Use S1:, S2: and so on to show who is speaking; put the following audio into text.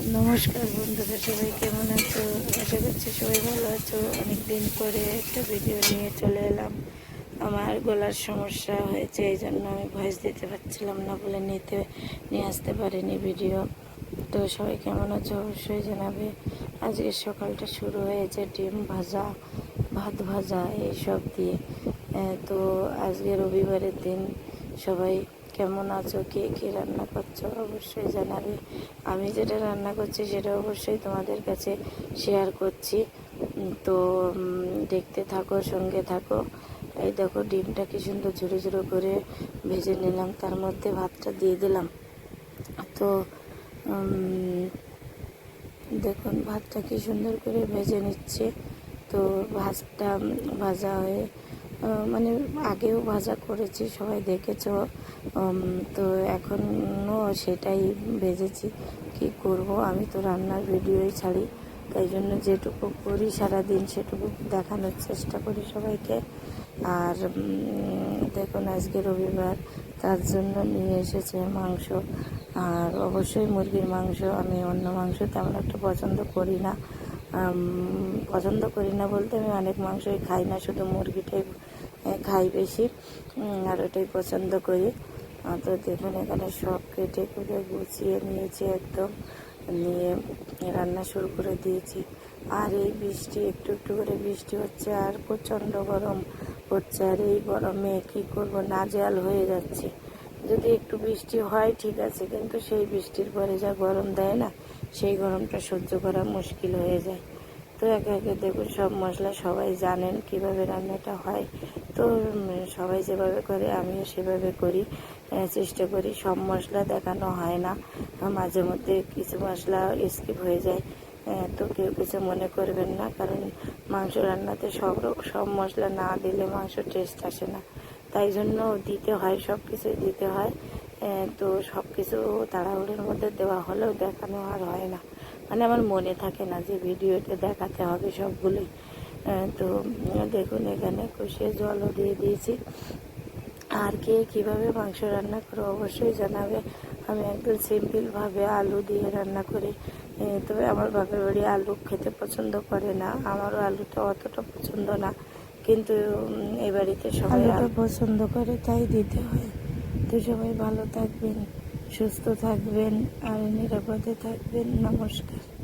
S1: নমস্কার বন্ধুরা, সবাই কেমন আছো? আশা করছি সবাই ভালো আছো। অনেক দিন পরে একটা ভিডিও নিয়ে চলে এলাম। আমার গলার সমস্যা হয়েছে, এই জন্য আমি ভয়েস দিতে পারছিলাম না বলে নিতে, নিয়ে আসতে পারিনি ভিডিও তো সবাই কেমন আছো? অবশ্যই জানাবে। আজকের সকালটা শুরু হয়েছে ডিম ভাজা, ভাত ভাজা, এইসব দিয়ে। তো আজকে রবিবারের দিন সবাই কেমন আছো? কে কে রান্না করছ? অবশ্যই জানাবে। আমি যেটা রান্না করছি সেটা অবশ্যই তোমাদের কাছে শেয়ার করছি। তো দেখতে থাকো, সঙ্গে থাকো। এই দেখো, ডিমটা কি সুন্দর ঝুড়ো ঝুড়ো করে ভেজে নিলাম। তার মধ্যে ভাতটা দিয়ে দিলাম। তো দেখুন, ভাতটা কি সুন্দর করে ভেজে নিচ্ছে। তো, ভাতটা ভাজা হয়ে মানে আগেও ভাজা করেছি, সবাই দেখেছ। তো এখনও সেটাই ভেজেছি। কি করব? আমি তো রান্নার ভিডিওই ছাড়ি। তাই জন্য যেটুকু করি সারাদিন সেটুকু দেখানোর চেষ্টা করি সবাইকে। আর দেখুন আজকে রবিবার, তার জন্য নিয়ে এসেছে মাংস। আর অবশ্যই মুরগির মাংস, আমি অন্য মাংস তেমন একটা পছন্দ করি না। পছন্দ করি না বলতে আমি অনেক মাংসই খাই না, শুধু মুরগিটাই খাই বেশি। আর ওটাই পছন্দ করি। তো দেখুন, এখানে সব কেটে কুটে গুছিয়ে নিয়েছি একদম। নিয়ে রান্না শুরু করে দিয়েছি। আর এই বৃষ্টি, একটু একটু করে বৃষ্টি হচ্ছে, আর প্রচণ্ড গরম হচ্ছে আর এই গরমে কী করব? নাজেহাল হয়ে যাচ্ছে। যদি একটু বৃষ্টি হয়, ঠিক আছে, কিন্তু সেই বৃষ্টির পরে যা গরম দেয় না সেই গরমটা সহ্য করা মুশকিল হয়ে যায়। তো একে একে দেখুন, সব মশলা সবাই জানেন কীভাবে রান্নাটা হয়। তো সবাই যেভাবে করে, আমিও সেভাবে করি চেষ্টা করি। সব মশলা দেখানো হয় না। মাঝে মধ্যে কিছু মশলা স্কিপ হয়ে যায়। তো কেউ কিছু মনে করবেন না, কারণ মাংস রান্নাতে সব সব মশলা না দিলে মাংস টেস্ট আসে না। তাই জন্য দিতে হয়, সব কিছুই দিতে হয়। তো সব কিছু তাড়াহুড়োর মধ্যে দেওয়া হলেও দেখানো আর হয় না। মানে আমার মনে থাকে না যে ভিডিওতে দেখাতে হবে সবগুলোই। তো দেখুন এখানে কষিয়ে জলও দিয়ে দিয়েছি। আর কে কীভাবে মাংস রান্না করো অবশ্যই জানাবে। আমি একদম সিম্পলভাবে আলু দিয়ে রান্না করি। তবে আমার বাপের বাড়ি আলু খেতে পছন্দ করে না। আমারও আলুটা অতটা পছন্দ না। কিন্তু এই বাড়িতে সবাই আলুটা পছন্দ করে তাই দিতে হয়। তো সবাই ভালো থাকবেন সুস্থ থাকবেন আর নিরাপদে থাকবেন। নমস্কার।